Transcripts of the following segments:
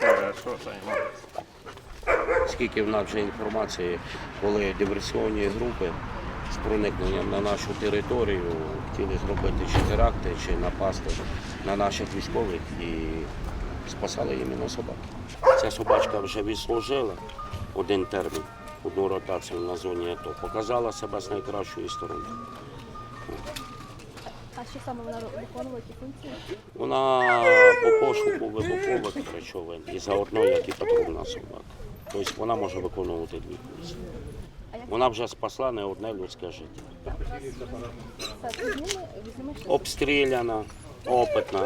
Хорошо, Саня, молодець. Скільки в нас вже інформації, коли диверсіонні групи з проникненням на нашу територію хотіли зробити чи теракти, чи напасти на наших військових і спасали іменно собаки. Ця собачка вже відслужила один термін, одну ротацію на зоні АТО, показала себе з найкращої сторони. Що саме вона виконувала які функції? Вона по пошуку вибухових речовин і заодно, як і патрульна собака. Тобто вона може виконувати дві функції. Вона вже спасла не одне людське життя. Обстріляна, опитна.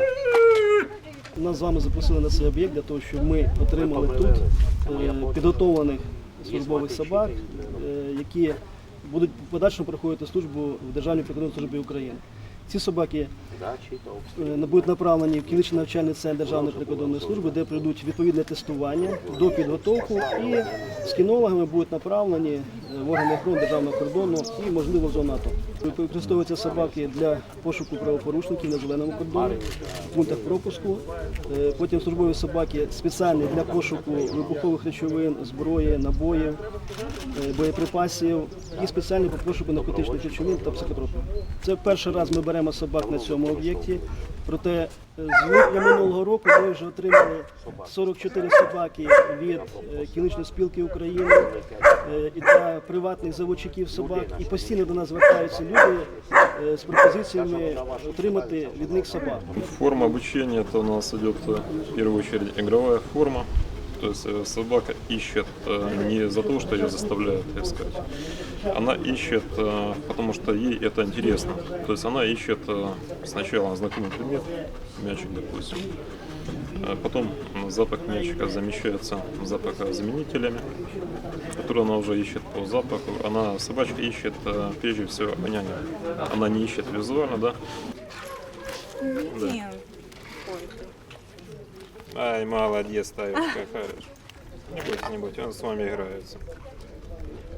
Нас з вами запросили на цей об'єкт для того, щоб ми отримали тут е, підготовлених службових собак, е, які будуть подальшому проходити службу в Державній прикордонній службі України. Ці собаки Дачі е, будуть направлені в клінічний навчальний центр Державної прикордонної служби, де пройдуть відповідне тестування до підготовку і з кінологами будуть направлені органи охорони державного кордону і, можливо, в зону АТО. Використовуються собаки для пошуку правопорушників на зеленому кордоні, в пунктах пропуску. Е, Потім службові собаки спеціальні для пошуку вибухових речовин, зброї, набоїв, е, боєприпасів і спеціальні по пошуку наркотичних речовин та психотропів. Це перший раз ми беремо собак на цьому об'єкті. Проте е, з липня минулого року ми вже отримали 44 собаки від е, кінічної спілки України е, та приватних заводчиків собак. І постійно до нас звертаються люди е, з пропозиціями отримати від них собак. Форма обучения это у нас идет э, в первую очередь игровая форма. То есть э, собака ищет э, не за то, что ее заставляют искать. Она ищет, э, потому что ей это интересно. То есть она ищет э, сначала знакомый предмет, мячик, допустим. А Потом запах мячика замещается запахозаменителями, которые она уже ищет по запаху. Она, собачка ищет э, прежде всего обоняние. Она не ищет визуально, да? Нет. Ай, молодец, Таечка, хорош. Не бойтесь, не бойтесь, он с вами играется.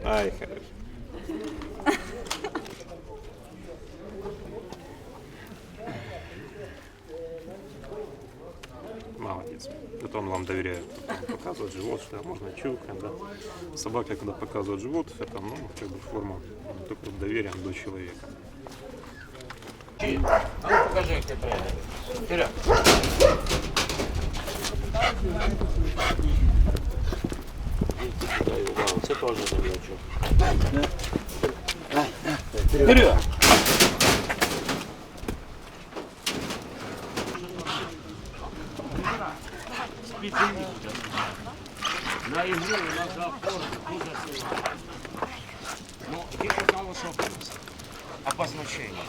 Ай, хорош. Молодец. Это он вам доверяет. Показывает живот, что можно чукать, да. Собака, когда показывает живот, это, ну, как бы форма ну, такого доверия до человека. А ну покажи, ти прийде. Вперед. Це теж землячок. Вперед! На ігру нас заходить дуже сильно. Ну, тільки там особливість. Обозначення.